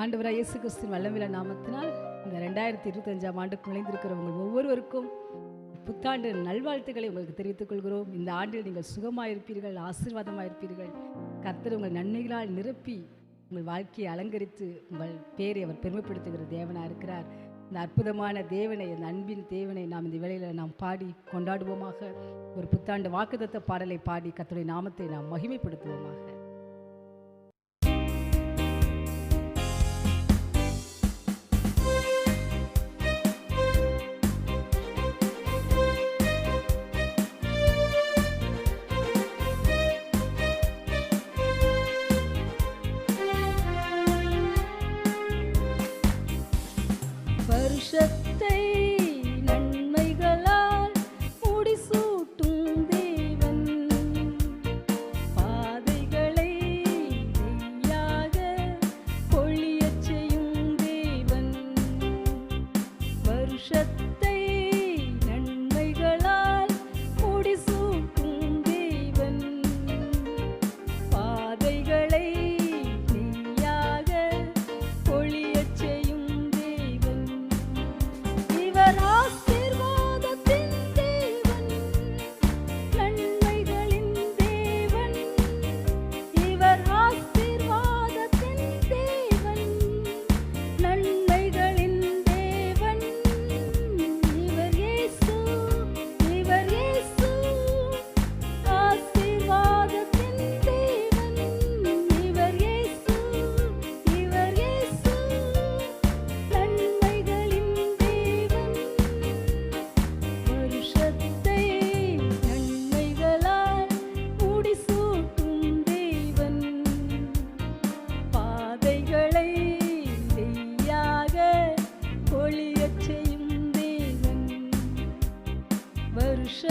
ஆண்டவராக இயேசு கிறிஸ்தின் வல்லமில்ல நாமத்தினால் இந்த ரெண்டாயிரத்தி இருபத்தஞ்சாம் ஆண்டுக்கு நுழைந்திருக்கிறவங்க ஒவ்வொருவருக்கும் புத்தாண்டு நல்வாழ்த்துக்களை உங்களுக்கு தெரிவித்துக் கொள்கிறோம். இந்த ஆண்டில் நீங்கள் சுகமாயிருப்பீர்கள் ஆசீர்வாதமாயிருப்பீர்கள். கர்த்தர் உங்கள் நன்மைகளால் நிரப்பி உங்கள் வாழ்க்கையை அலங்கரித்து உங்கள் பேரை அவர் பெருமைப்படுத்துகிற தேவனாக இருக்கிறார். இந்த அற்புதமான தேவனை இந்த அன்பின் தேவனை நாம் இந்த வேளையில் நாம் பாடி கொண்டாடுவோமாக. ஒரு புத்தாண்டு வாக்குதத்த பாடலை பாடி கர்த்தருடைய நாமத்தை நாம் மகிமைப்படுத்துவோமாக. Tuesday. 是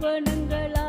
சொப்பனங்களா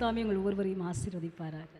கத்தத்தாமே உங்கள் ஒவ்வொருவரையும் ஆசீர்வதிப்பாராக.